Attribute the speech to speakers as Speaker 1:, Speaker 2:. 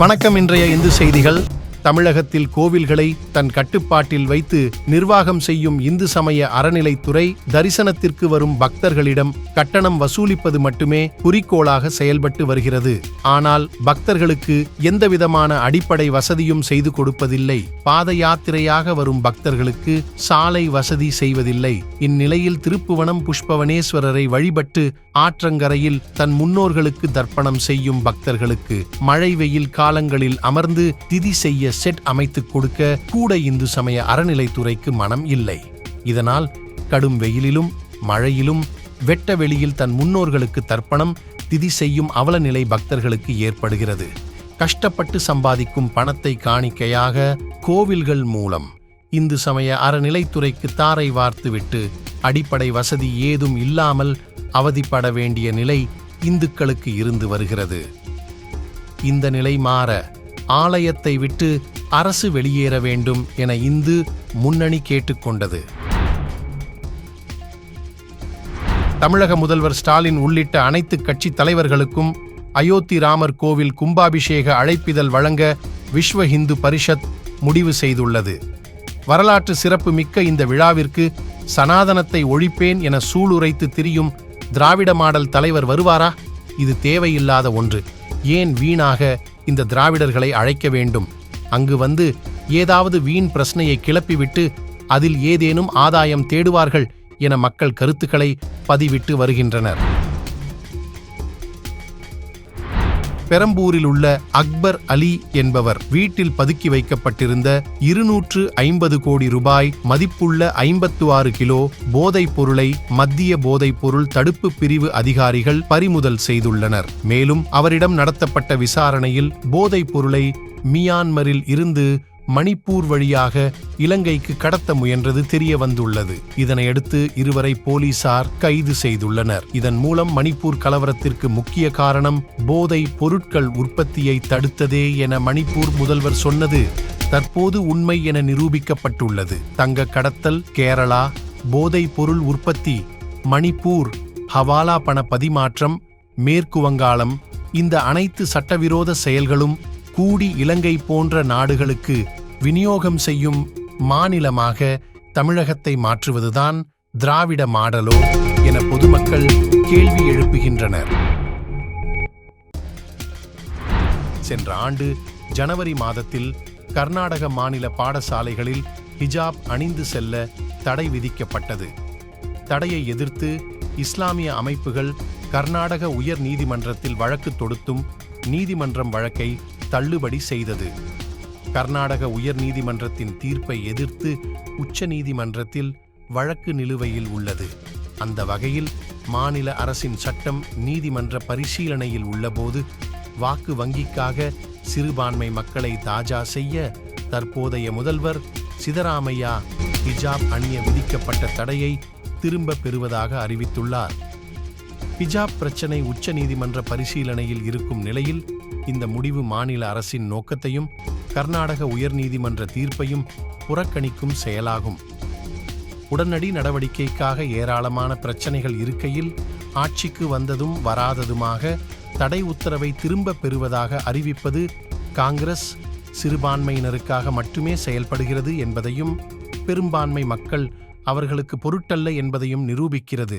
Speaker 1: வணக்கம் இன்றைய இந்து செய்திகள். தமிழகத்தில் கோவில்களை தன் கட்டுப்பாட்டில் வைத்து நிர்வாகம் செய்யும் இந்து சமய அறநிலைத்துறை தரிசனத்திற்கு வரும் பக்தர்களிடம் கட்டணம் வசூலிப்பது மட்டுமே குறிக்கோளாக செயல்பட்டு வருகிறது. ஆனால் பக்தர்களுக்கு எந்தவிதமான அடிப்படை வசதியும் செய்து கொடுப்பதில்லை. பாத யாத்திரையாக வரும் பக்தர்களுக்கு சாலை வசதி செய்வதில்லை. இந்நிலையில் திருப்புவனம் புஷ்பவனேஸ்வரரை வழிபட்டு ஆற்றங்கரையில் தன் முன்னோர்களுக்கு தர்ப்பணம் செய்யும் பக்தர்களுக்கு மழை வெயில் காலங்களில் அமர்ந்து திதி செய்ய செட் அமைத்து கொடுக்க கூட இந்து சமய அறநிலைத்துறைக்கு மனம் இல்லை. இதனால் கடும் வெயிலிலும் மழையிலும் வெட்ட வெளியில் தன் முன்னோர்களுக்கு தர்ப்பணம் திதி செய்யும் அவலநிலை பக்தர்களுக்கு ஏற்படுகிறது. கஷ்டப்பட்டு சம்பாதிக்கும் பணத்தை காணிக்கையாக கோவில்கள் மூலம் இந்து சமய அறநிலைத்துறைக்கு தாரை வார்த்துவிட்டு அடிப்படை வசதி ஏதும் இல்லாமல் அவதிப்பட வேண்டிய நிலை இந்துக்களுக்கு இருந்து வருகிறது. இந்த நிலை மாற ஆலயத்தை விட்டு அரசு வெளியேற வேண்டும் என இந்து முன்னணி கேட்டுக்கொண்டது. தமிழக முதல்வர் ஸ்டாலின் உள்ளிட்ட அனைத்து கட்சி தலைவர்களுக்கும் அயோத்தி ராமர் கோவில் கும்பாபிஷேக அழைப்பிதழ் வழங்க விஸ்வ இந்து பரிஷத் முடிவு செய்துள்ளது. வரலாற்று சிறப்பு மிக்க இந்த விழாவிற்கு சனாதனத்தை ஒழிப்பேன் என சூளுரைத்து திரியும் திராவிட மாடல் தலைவர் வருவாரா? இது தேவையில்லாத ஒன்று. ஏன் வீணாக இந்த திராவிடர்களை அழைக்க வேண்டும். அங்கு வந்து ஏதாவது வீண் பிரச்சனையை கிளப்பிவிட்டு அதில் ஏதேனும் ஆதாயம் தேடுவார்கள் என மக்கள் கருத்துக்களை பதிவிட்டு வருகின்றனர். பெரம்பூரில் உள்ள அக்பர் அலி என்பவர் வீட்டில் பதுக்கி வைக்கப்பட்டிருந்த இருநூற்று ஐம்பது கோடி ரூபாய் மதிப்புள்ள ஐம்பத்து ஆறு கிலோ போதைப் பொருளை மத்திய போதைப் பொருள் தடுப்பு பிரிவு அதிகாரிகள் பறிமுதல் செய்துள்ளனர். மேலும் அவரிடம் நடத்தப்பட்ட விசாரணையில் போதைப் பொருளை மியான்மரில் இருந்து மணிப்பூர் வழியாக இலங்கைக்கு கடத்த முயன்றது தெரிய வந்துள்ளது இதனையடுத்து இருவரை போலீசார் கைது செய்துள்ளனர். இதன் மூலம் மணிப்பூர் கலவரத்திற்கு முக்கிய காரணம் போதை பொருட்கள் உற்பத்தியை தடுத்ததே என மணிப்பூர் முதல்வர் சொன்னது தற்போது உண்மை என நிரூபிக்கப்பட்டுள்ளது. தங்க கடத்தல் கேரளா போதை பொருள் உற்பத்தி மணிப்பூர் ஹவாலா பண பதிமாற்றம் மேற்கு வங்காளம் இந்த அனைத்து சட்டவிரோத செயல்களும் கூடி இலங்கை போன்ற நாடுகளுக்கு விநியோகம் செய்யும் மாநிலமாக தமிழகத்தை மாற்றுவதுதான் திராவிட மாடலோ என பொதுமக்கள் கேள்வி எழுப்புகின்றனர். சென்ற ஆண்டு ஜனவரி மாதத்தில் கர்நாடக மாநில பாடசாலைகளில் ஹிஜாப் அணிந்து செல்ல தடை விதிக்கப்பட்டது. தடையை எதிர்த்து இஸ்லாமிய அமைப்புகள் கர்நாடக உயர் நீதிமன்றத்தில் வழக்கு தொடுத்தும் நீதிமன்றம் வழக்கை தள்ளுபடி செய்தது. கர்நாடக உயர் நீதிமன்றத்தின் தீர்ப்பை எதிர்த்து உச்ச நீதிமன்றத்தில் வழக்கு நிலுவையில் உள்ளது. அந்த வகையில் மாநில அரசின் சட்டம் நீதிமன்ற பரிசீலனையில் உள்ளபோது வாக்கு வங்கிக்காக சிறுபான்மை மக்களை தாஜா செய்ய தற்போதைய முதல்வர் சிதராமையா ஹிஜாப் அணிய விதிக்கப்பட்ட தடையை திரும்ப பெறுவதாக அறிவித்துள்ளார். ஹிஜாப் பிரச்சினை உச்ச நீதிமன்ற பரிசீலனையில் இருக்கும் நிலையில் இந்த முடிவு மாநில அரசின் நோக்கத்தையும் கர்நாடக உயர்நீதிமன்ற தீர்ப்பையும் புறக்கணிக்கும் செயலாகும். உடனடி நடவடிக்கைக்காக ஏராளமான பிரச்சனைகள் இருக்கையில் ஆட்சிக்கு வந்ததும் வராததுமாக தடை உத்தரவை திரும்ப பெறுவதாக அறிவிப்பது காங்கிரஸ் சிறுபான்மையினருக்காக மட்டுமே செயல்படுகிறது என்பதையும் பெரும்பான்மை மக்கள் அவர்களுக்கு பொருட்டல்ல என்பதையும் நிரூபிக்கிறது.